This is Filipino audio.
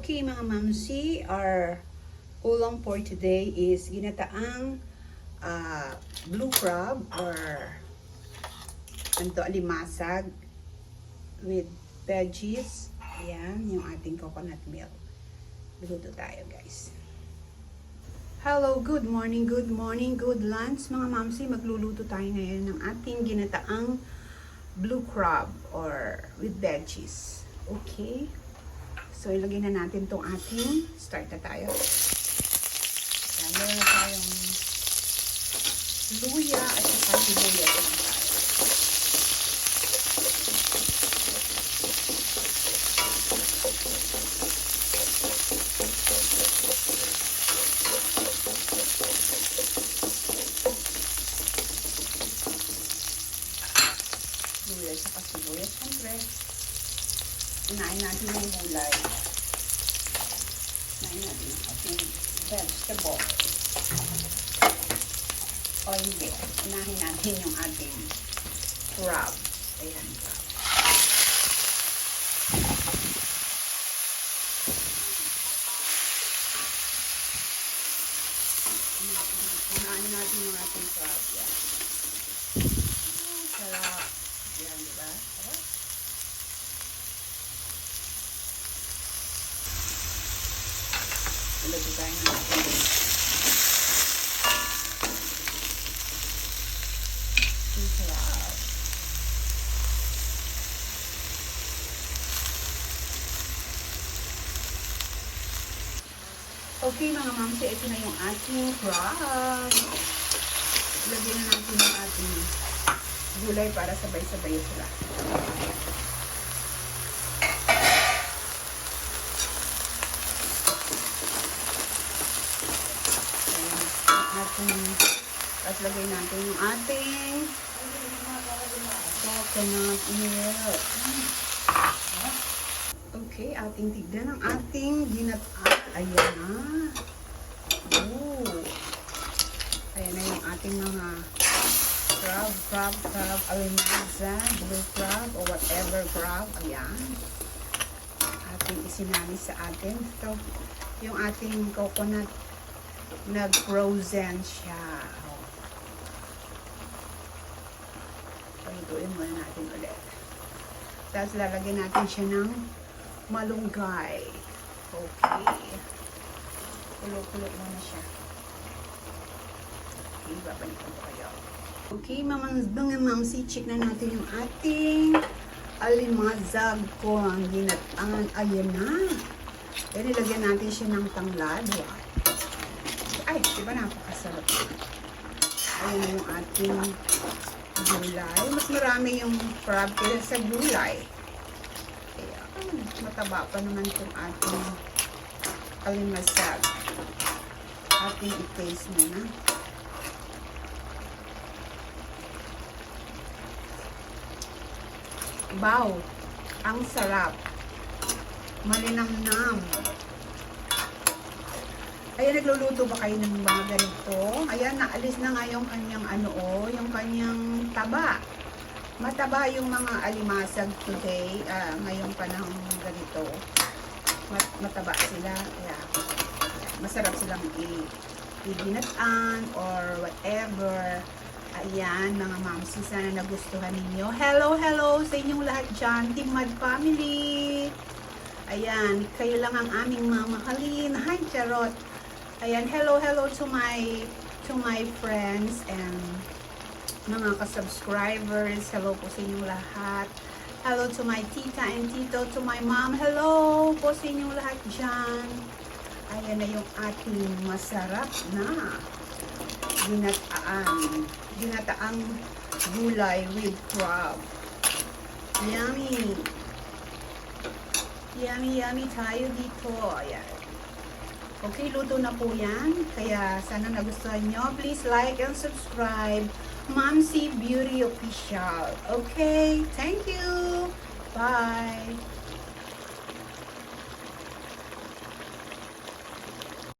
Okay mga mamsi, our ulam for today is ginataang ah, blue crab or anto alimasag with veggies. Ayan, yung ating coconut milk. Luto tayo guys. Hello, good morning, good morning, good lunch mga mamsi. Magluluto tayo ngayon ng ating ginataang blue crab or with veggies. Okay? So, ilagay na natin tong ating, start na tayo. Ayan, meron na tayong luya at saka tayo. Luya at saka sibuyas, syempre. Unahin natin yung gulay. Unahin natin yung ating vegetable. O hindi. Unahin natin yung ating crab. Ayan, crab. Unahin natin yung ating crab. Yan. Sarap. Yan, di ba? Sarap. Ilagay tayo ng ating. Okay mga mamsi, ito na yung ating crab. Lagyan na natin yung ating gulay para sabay-sabay sila. Ayan, ating, tapos lagay natin yung ating coconut milk. Okay, ating tignan ang ating ginat-at. Ayan na. Oh. Ayan na yung ating mga crab, crab, crab, alimanza, blue crab, or whatever crab. Ayan. Ating isinali sa atin. So, yung ating coconut nag-frozen siya. Oh. Pagituin muna natin ulit. Tapos lalagyan natin siya ng malunggay. Okay. Kulo-kulo muna siya. Okay, babalikan ko kayo. Okay, mamang mga mamsi, check na natin yung ating alimazag ko ang ginataan. Ayan na. Then, ilagyan natin siya ng tanglad. Ay, di ba napakasarap? Ayan yung ating gulay. Mas marami yung crab kaysa sa gulay. Kaya, mataba pa naman itong ating alimasag. Ating i-taste muna. Wow! Ang sarap. Malinamnam. Ayan, nagluluto ba kayo ng mga ganito? Ayan, naalis na nga yung kanyang ano, oh, yung kanyang taba. Mataba yung mga alimasag today, ah, ngayong panahon ganito. Mat mataba sila, kaya masarap silang i ibinatan or whatever. Ayan, mga mamsi, sana nagustuhan ninyo. Hello, hello sa inyong lahat dyan, Team Mad Family. Ayan, kayo lang ang aming mamahalin. Hi, Charot. Ayan, hello, hello to my to my friends and mga ka-subscribers. Hello po sa inyong lahat. Hello to my tita and tito, to my mom. Hello po sa inyong lahat dyan. Ayan na yung ating masarap na ginataan. Ginataang gulay with crab. Yummy! Yummy, yummy tayo dito. Ayan. Okay, luto na po yan. Kaya sana nagustuhan nyo. Please like and subscribe. Mamsi Beauty Official. Okay, thank you. Bye.